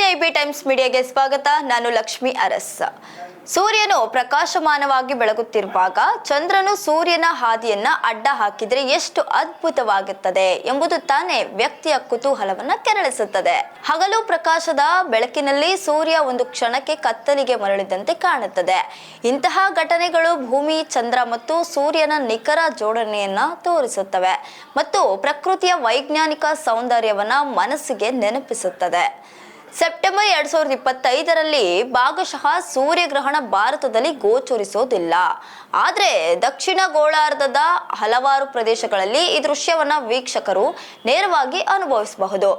ಎಸಿಐಬಿ times ಮೀಡಿಯಾಗೆ ಸ್ವಾಗತ. ನಾನು ಲಕ್ಷ್ಮಿ ಅರಸ್. ಸೂರ್ಯನು ಪ್ರಕಾಶಮಾನವಾಗಿ ಬೆಳಗುತ್ತಿರುವಾಗ ಚಂದ್ರನು ಸೂರ್ಯನ ಹಾದಿಯನ್ನ ಅಡ್ಡ ಹಾಕಿದ್ರೆ ಎಷ್ಟು ಅದ್ಭುತವಾಗುತ್ತದೆ ಎಂಬುದು ತಾನೇ ವ್ಯಕ್ತಿಯ ಕುತೂಹಲವನ್ನ ಕೆರಳಿಸುತ್ತದೆ. ಹಗಲು ಪ್ರಕಾಶದ ಬೆಳಕಿನಲ್ಲಿ ಸೂರ್ಯ ಒಂದು ಕ್ಷಣಕ್ಕೆ ಕತ್ತಲಿಗೆ ಮರಳಿದಂತೆ ಕಾಣುತ್ತದೆ. ಇಂತಹ ಘಟನೆಗಳು ಭೂಮಿ, ಚಂದ್ರ ಮತ್ತು ಸೂರ್ಯನ ನಿಖರ ಜೋಡಣೆಯನ್ನ ತೋರಿಸುತ್ತವೆ ಮತ್ತು ಪ್ರಕೃತಿಯ ವೈಜ್ಞಾನಿಕ ಸೌಂದರ್ಯವನ್ನ ಮನಸ್ಸಿಗೆ ನೆನಪಿಸುತ್ತದೆ. ಸೆಪ್ಟೆಂಬರ್ ಎರಡ್ ಸಾವಿರದ ಇಪ್ಪತ್ತೈದರಲ್ಲಿ ಭಾಗಶಃ ಸೂರ್ಯಗ್ರಹಣ ಭಾರತದಲ್ಲಿ ಗೋಚರಿಸೋದಿಲ್ಲ. ಆದರೆ ದಕ್ಷಿಣ ಗೋಳಾರ್ಧದ ಹಲವಾರು ಪ್ರದೇಶಗಳಲ್ಲಿ ಈ ದೃಶ್ಯವನ್ನ ವೀಕ್ಷಕರು ನೇರವಾಗಿ ಅನುಭವಿಸಬಹುದು.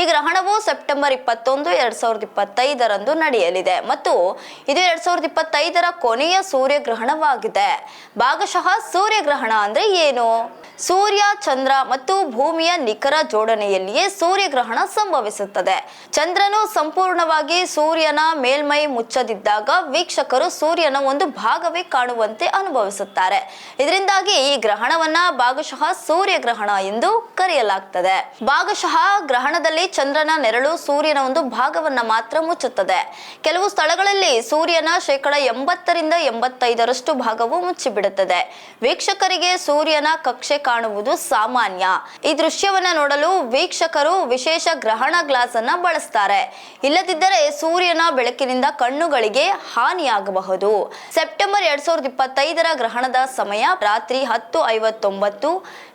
ಈ ಗ್ರಹಣವು ಸೆಪ್ಟೆಂಬರ್ ಇಪ್ಪತ್ತೊಂದು ಎರಡ್ ಸಾವಿರದ ಇಪ್ಪತ್ತೈದರಂದು ನಡೆಯಲಿದೆ ಮತ್ತು ಇದು ಎರಡ್ ಸಾವಿರದ ಇಪ್ಪತ್ತೈದರ ಕೊನೆಯ ಸೂರ್ಯಗ್ರಹಣವಾಗಿದೆ. ಭಾಗಶಃ ಸೂರ್ಯಗ್ರಹಣ ಅಂದ್ರೆ ಏನು? ಸೂರ್ಯ, ಚಂದ್ರ ಮತ್ತು ಭೂಮಿಯ ನಿಖರ ಜೋಡಣೆಯಲ್ಲಿಯೇ ಸೂರ್ಯಗ್ರಹಣ ಸಂಭವಿಸುತ್ತದೆ. ಚಂದ್ರನು ಸಂಪೂರ್ಣವಾಗಿ ಸೂರ್ಯನ ಮೇಲ್ಮೈ ಮುಚ್ಚದಿದ್ದಾಗ ವೀಕ್ಷಕರು ಸೂರ್ಯನ ಒಂದು ಭಾಗವೇ ಕಾಣುವಂತೆ ಅನುಭವಿಸುತ್ತಾರೆ. ಇದರಿಂದಾಗಿ ಈ ಗ್ರಹಣವನ್ನ ಭಾಗಶಃ ಸೂರ್ಯಗ್ರಹಣ ಎಂದು ಕರೆಯಲಾಗ್ತದೆ. ಭಾಗಶಃ ಗ್ರಹಣದಲ್ಲಿ ಚಂದ್ರನ ನೆರಳು ಸೂರ್ಯನ ಒಂದು ಭಾಗವನ್ನ ಮಾತ್ರ ಮುಚ್ಚುತ್ತದೆ. ಕೆಲವು ಸ್ಥಳಗಳಲ್ಲಿ ಸೂರ್ಯನ ಶೇಕಡ ಎಂಬತ್ತರಿಂದ ಎಂಬತ್ತೈದರಷ್ಟು ಭಾಗವು ಮುಚ್ಚಿಬಿಡುತ್ತದೆ. ವೀಕ್ಷಕರಿಗೆ ಸೂರ್ಯನ ಕಕ್ಷೆ ಕಾಣುವುದು ಸಾಮಾನ್ಯ. ಈ ದೃಶ್ಯವನ್ನ ನೋಡಲು ವೀಕ್ಷಕರು ವಿಶೇಷ ಗ್ರಹಣ ಗ್ಲಾಸ್ ಅನ್ನ ಬಳಸ್ತಾರೆ. ಇಲ್ಲದಿದ್ದರೆ ಸೂರ್ಯನ ಬೆಳಕಿನಿಂದ ಕಣ್ಣುಗಳಿಗೆ ಹಾನಿಯಾಗಬಹುದು. ಸೆಪ್ಟೆಂಬರ್ ಎರಡ್ ಸಾವಿರದ ಇಪ್ಪತ್ತೈದರ ಗ್ರಹಣದ ಸಮಯ ರಾತ್ರಿ ಹತ್ತು ಐವತ್ತೊಂಬತ್ತು.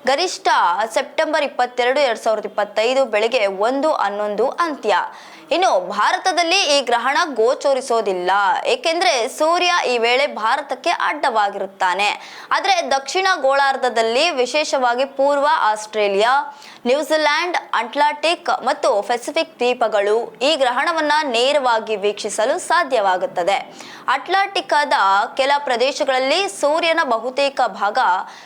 ಗರಿಷ್ಠ ಸೆಪ್ಟೆಂಬರ್ ಇಪ್ಪತ್ತೆರಡು ಎರಡ್ ಸಾವಿರದ ಇಪ್ಪತ್ತೈದು ಬೆಳಗ್ಗೆ ಒಂದು ಹನ್ನೊಂದು ಅಂತ್ಯ. ಇನ್ನು ಭಾರತದಲ್ಲಿ ಈ ಗ್ರಹಣ ಗೋಚರಿಸೋದಿಲ್ಲ ಏಕೆಂದ್ರೆ ಸೂರ್ಯ ಈ ವೇಳೆ ಭಾರತಕ್ಕೆ ಅಡ್ಡವಾಗಿರುತ್ತಾನೆ. ಆದರೆ ದಕ್ಷಿಣ ಗೋಳಾರ್ಧದಲ್ಲಿ ವಿಶೇಷವಾಗಿ ಪೂರ್ವ ಆಸ್ಟ್ರೇಲಿಯಾ, ನ್ಯೂಜಿಲ್ಯಾಂಡ್, ಅಟ್ಲಾಂಟಿಕ್ ಮತ್ತು ಪೆಸಿಫಿಕ್ ದ್ವೀಪಗಳು ಈ ಗ್ರಹಣವನ್ನ ನೇರವಾಗಿ ವೀಕ್ಷಿಸಲು ಸಾಧ್ಯವಾಗುತ್ತದೆ. ಅಟ್ಲಾಂಟಿಕಾದ ಕೆಲ ಪ್ರದೇಶಗಳಲ್ಲಿ ಸೂರ್ಯನ ಬಹುತೇಕ ಭಾಗ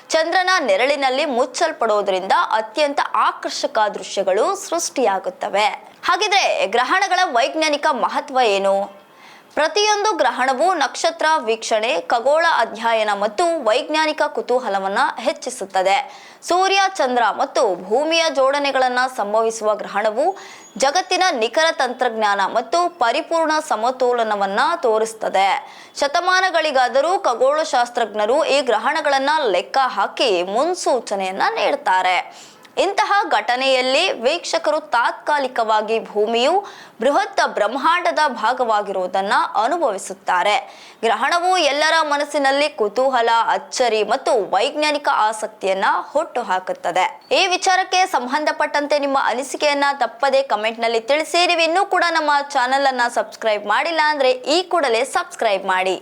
ಚಂದ್ರನ ನೆರಳಿನಲ್ಲಿ ಮುಚ್ಚಲ್ಪಡೋದ್ರಿಂದ ಅತ್ಯಂತ ಆಕರ್ಷಕ ದೃಶ್ಯಗಳು ಸೃಷ್ಟಿಯಾಗುತ್ತವೆ. ಹಾಗಿದ್ರೆ ಗ್ರಹಣಗಳ ವೈಜ್ಞಾನಿಕ ಮಹತ್ವ ಏನು? ಪ್ರತಿಯೊಂದು ಗ್ರಹಣವು ನಕ್ಷತ್ರ ವೀಕ್ಷಣೆ, ಖಗೋಳ ಅಧ್ಯಯನ ಮತ್ತು ವೈಜ್ಞಾನಿಕ ಕುತೂಹಲವನ್ನ ಹೆಚ್ಚಿಸುತ್ತದೆ. ಸೂರ್ಯ, ಚಂದ್ರ ಮತ್ತು ಭೂಮಿಯ ಜೋಡಣೆಗಳನ್ನು ಸಂಭವಿಸುವ ಗ್ರಹಣವು ಜಗತ್ತಿನ ನಿಖರ ತಂತ್ರಜ್ಞಾನ ಮತ್ತು ಪರಿಪೂರ್ಣ ಸಮತೋಲನವನ್ನ ತೋರಿಸುತ್ತದೆ ಶತಮಾನಗಳಿಗಾದರೂ ಖಗೋಳಶಾಸ್ತ್ರಜ್ಞರು ಈ ಗ್ರಹಣಗಳನ್ನು ಲೆಕ್ಕ ಹಾಕಿ ಮುನ್ಸೂಚನೆಯನ್ನ ನೀಡ್ತಾರೆ. ಇಂತಹ ಘಟನೆಯಲ್ಲಿ ವೀಕ್ಷಕರು ತಾತ್ಕಾಲಿಕವಾಗಿ ಭೂಮಿಯು ಬೃಹತ್ ಬ್ರಹ್ಮಾಂಡದ ಭಾಗವಾಗಿರುವುದನ್ನ ಅನುಭವಿಸುತ್ತಾರೆ. ಗ್ರಹಣವು ಎಲ್ಲರ ಮನಸ್ಸಿನಲ್ಲಿ ಕುತೂಹಲ, ಅಚ್ಚರಿ ಮತ್ತು ವೈಜ್ಞಾನಿಕ ಆಸಕ್ತಿಯನ್ನ ಹುಟ್ಟು ಹಾಕುತ್ತದೆ ಈ ವಿಚಾರಕ್ಕೆ ಸಂಬಂಧಪಟ್ಟಂತೆ ನಿಮ್ಮ ಅನಿಸಿಕೆಯನ್ನ ತಪ್ಪದೆ ಕಮೆಂಟ್ನಲ್ಲಿ ತಿಳಿಸಿ. ನೀವು ಇನ್ನೂ ಕೂಡ ನಮ್ಮ ಚಾನೆಲ್ ಅನ್ನ ಸಬ್ಸ್ಕ್ರೈಬ್ ಮಾಡಿಲ್ಲ ಅಂದ್ರೆ ಈ ಕೂಡಲೇ ಸಬ್ಸ್ಕ್ರೈಬ್ ಮಾಡಿ.